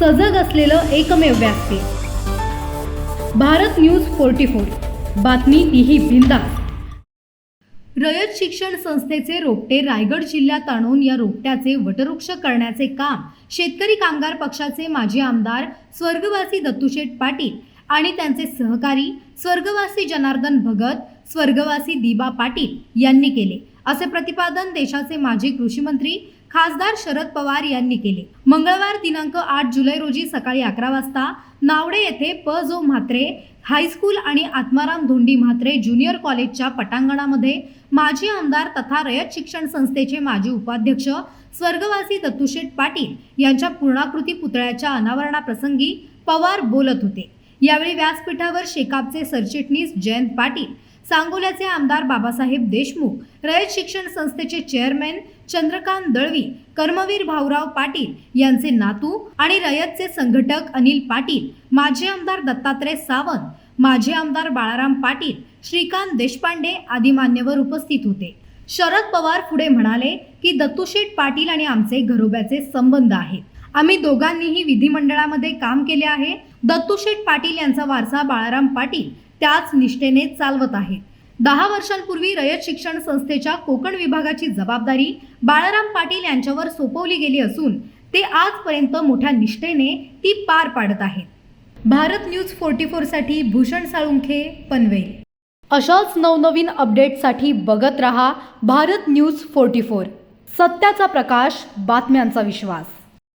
सजग असलेलं एकमेव व्यासपीठ भारत न्यूज फोर्टी फोर. बातमी तीही बिंदा रयत शिक्षण संस्थेचे रोपटे रायगड जिल्ह्यात आणून या रोपट्याचे वटवृक्ष करण्याचे काम शेतकरी कामगार पक्षाचे माजी आमदार स्वर्गवासी दत्तूशेठ पाटील आणि त्यांचे सहकारी स्वर्गवासी जनार्दन भगत स्वर्गवासी दिबा पाटील यांनी केले. असे प्रतिपादन देशाचे माजी कृषी मंत्री खासदार शरद पवार यांनी केले. मंगळवार दिनांक आठ जुलै रोजी सकाळी अकरा वाजता नावडे येथे प जो म्हात्रे हायस्कूल आणि आत्माराम धोंडी म्हात्रे ज्युनियर कॉलेजच्या पटांगणामध्ये माजी आमदार तथा रयत शिक्षण संस्थेचे माजी उपाध्यक्ष स्वर्गवासी दत्तूशेठ पाटील यांच्या पूर्णाकृती पुतळ्याच्या अनावरणाप्रसंगी पवार बोलत होते. यावेळी व्यासपीठावर शेकापचे सरचिटणीस जयंत पाटील सांगोल्याचे आमदार बाबासाहेब देशमुख रयत शिक्षण संस्थेचे चेअरमॅन चंद्रकांत दळवी कर्मवीर भाऊराव पाटील यांचे नातू आणि रयतचे संघटक अनिल पाटील माजी आमदार दत्तात्रय सावंत माजी आमदार बाळाराम पाटील श्रीकांत देशपांडे आदी मान्यवर उपस्थित होते. शरद पवार पुढे म्हणाले की दत्तूशेठ पाटील आणि आमचे घरोब्याचे संबंध आहेत. आम्ही दोघांनीही विधिमंडळामध्ये काम केले आहे. दत्तूशेठ पाटील यांचा वारसा बाळाराम पाटील त्याच निष्ठेने चालवत आहेत दहा वर्षांपूर्वी रयत शिक्षण संस्थेच्या कोकण विभागाची जबाबदारी बाळाराम पाटील यांच्यावर सोपवली गेली असून ते आजपर्यंत मोठ्या निष्ठेने ती पार पाडत आहेत. भारत न्यूज फोर्टी फोरसाठी भूषण साळुंखे पनवेल. अशाच नवनवीन अपडेटसाठी बघत रहा भारत न्यूज फोर्टी फोर. सत्याचा प्रकाश बातम्यांचा विश्वास.